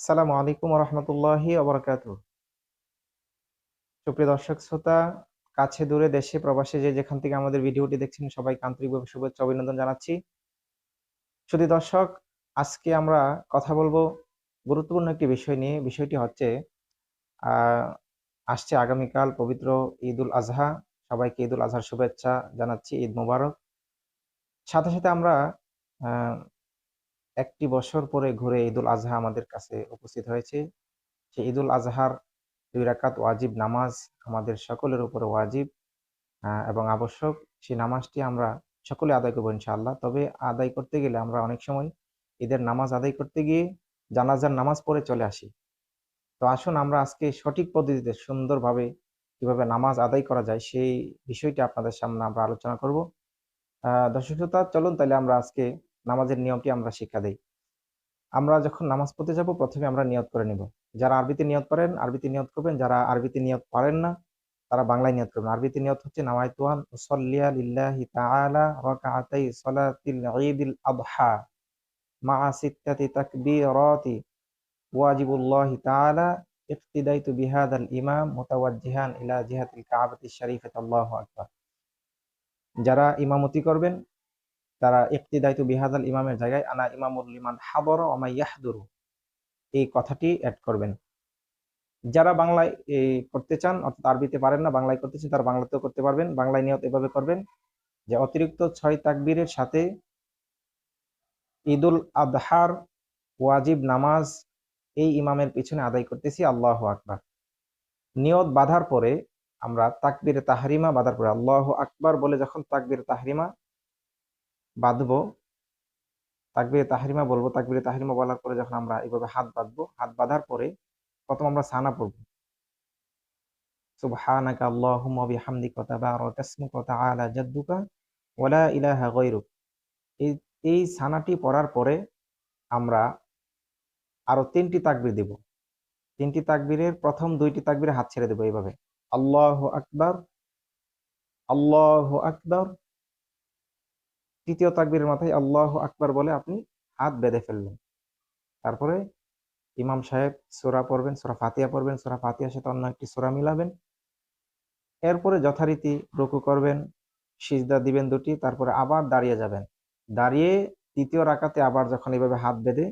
আসসালামু আলাইকুম রহমতুল্লাহি অবরাকাত সুপ্রিয় দর্শক, শ্রোতা, কাছে দূরে দেশে প্রবাসে যে যেখান থেকে আমাদের ভিডিওটি দেখছেন, সবাইকে আন্তরিকভাবে শুভেচ্ছা অভিনন্দন জানাচ্ছি। শুধু দর্শক, আজকে আমরা কথা বলব গুরুত্বপূর্ণ একটি বিষয় নিয়ে। বিষয়টি হচ্ছে আসছে আগামীকাল পবিত্র ঈদ উল আজহা। সবাইকে ঈদ উল আজহার শুভেচ্ছা জানাচ্ছি, ঈদ মোবারক। সাথে সাথে আমরা একটি বছর পরে ঘুরে ঈদুল আজহা আমাদের কাছে উপস্থিত হয়েছে। সেই ঈদুল আজহার দুই রাকাত ওয়াজিব নামাজ আমাদের সকলের উপরে ওয়াজিব এবং আবশ্যক। সেই নামাজটি আমরা সকলে আদায় করব ইনশাআল্লাহ। তবে আদায় করতে গেলে আমরা অনেক সময় ঈদের নামাজ আদায় করতে গিয়ে জানাজার নামাজ পড়ে চলে আসি। তো আসুন আমরা আজকে সঠিক পদ্ধতিতে সুন্দরভাবে কীভাবে নামাজ আদায় করা যায় সেই বিষয়টি আপনাদের সামনে আমরা আলোচনা করব। দর্শক শ্রোতা, চলুন তাহলে আমরা আজকে নামাজের নিয়মটি আমরা শিক্ষা দেই। আমরা যখন নামাজ পড়তে যাব, প্রথমে আমরা নিয়ত করে নিব। যারা আরবিতে নিয়ত পারেন আরবিতে নিয়ত করবেন। যারা আরবিতে নিয়ত পারেন না, তারা বাংলায় নিয়ত করবেন। আরবিতে নিয়ত হচ্ছে মা ইলা যারা ইমামতি করবেন তারা ইকতিদায়তু বিহাদাল ইমামের জায়গায়, আনা ইমামুল লিমান হাবর ওমা এই কথাটি অ্যাড করবেন। যারা বাংলায় করতে চান, অর্থাৎ আরবিতে পারেন না, বাংলায় করতে চান, তারা বাংলাতেও করতে পারবেন। বাংলায় নিয়ত এভাবে করবেন যে অতিরিক্ত ছয় তাকবীরের সাথে ঈদুল আদহার ওয়াজিব নামাজ এই ইমামের পিছনে আদায় করতেছি, আল্লাহ আকবার। নিয়ত বাঁধার পরে আমরা তাকবীরে তাহরিমা বাঁধার পরে আল্লাহ আকবার বলে যখন তাকবীরে তাহরিমা বাঁধবো। তাকবিরে তাহরিমা বলব। তাকবিরে তাহরিমা বলার পরে যখন আমরা এইভাবে হাত বাঁধবো, হাত বাঁধার পরে প্রথম আমরা সানা পড়ব। সুবহানাকা আল্লাহুম্মা বিহামদিকা তাবারাকা ইসমুকা তাআলা জাদ্দুকা ওয়া লা ইলাহা গায়রুক। এই এই সানাটি পড়ার পরে আমরা আরও তিনটি তাকবীর দেব। তিনটি তাকবীরের প্রথম দুইটি তাকবীরে হাত ছেড়ে দেব এইভাবে। আল্লাহু আকবার আল্লাহু আকবার তৃতীয় তাকবীরের মাথায় আল্লাহ আকবার বলে আপনি হাত বেঁধে ফেললেন। তারপরে ইমাম সাহেব সোরা পড়বেন, সোরা ফাতিয়া পড়বেন, সোরা ফাতিয়ার সাথে অন্য একটি সোরা মিলাবেন। এরপরে যথারীতি রুকু করবেন, সিজদা দিবেন দুটি, তারপরে আবার দাঁড়িয়ে যাবেন। দাঁড়িয়ে তৃতীয় রাকাতে আবার যখন এইভাবে হাত বেঁধে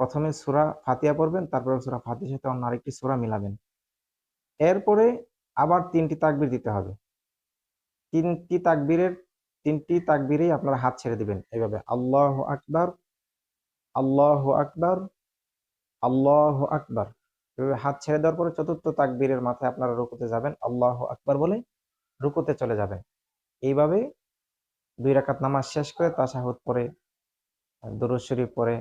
প্রথমে সুরা ফাতিয়া পড়বেন, তারপরে সুরা ফাতিয়ার সাথে অন্য আরেকটি সুরা মিলাবেন। এরপরে আবার তিনটি তাকবির দিতে হবে। তিনটি তাকবীরের তিনটি তাকবীরেই আপনারা হাত ছেড়ে দিবেন এইভাবে, আল্লাহ আকবার আল্লাহ আকবার আল্লাহ আকবার। এভাবে হাত ছেড়ে দেওয়ার পরে চতুর্থ তাকবীরের মাথায় আপনারা রুকুতে যাবেন, আল্লাহ আকবার বলে রুকুতে চলে যাবেন। এইভাবে দুই রাকাত নামাজ শেষ করে তাশাহুদ পরে, দুরুদ শরীফ পরে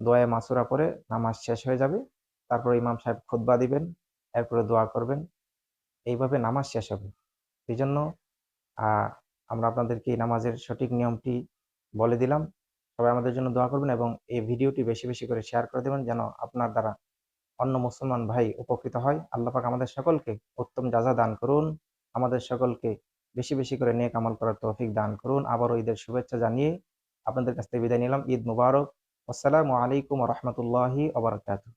দোয়া মাসুরা পরে নামাজ শেষ হয়ে যাবে। তারপর ইমাম সাহেব খুতবা দিবেন, এরপরে দোয়া করবেন। এইভাবে নামাজ শেষ হবে। এই জন্য আমরা আপনাদেরকে এই নামাজের সঠিক নিয়মটি বলে দিলাম। সবাই আমাদের জন্য দোয়া করবেন এবং এই ভিডিওটি বেশি বেশি করে শেয়ার করে দেবেন যেন আপনার দ্বারা অন্য মুসলমান ভাই উপকৃত হয়। আল্লাহ পাক আমাদের সকলকে উত্তম যাজা দান করুন, আমাদের সকলকে বেশি বেশি করে নেক আমল করার তৌফিক দান করুন। আবারও ঈদের শুভেচ্ছা জানিয়ে আপনাদের কাছ থেকে বিদায় নিলাম। ঈদ মুবারক। আসসালামু আলাইকুম রহমতুল্লাহি ওবরাকাতুহ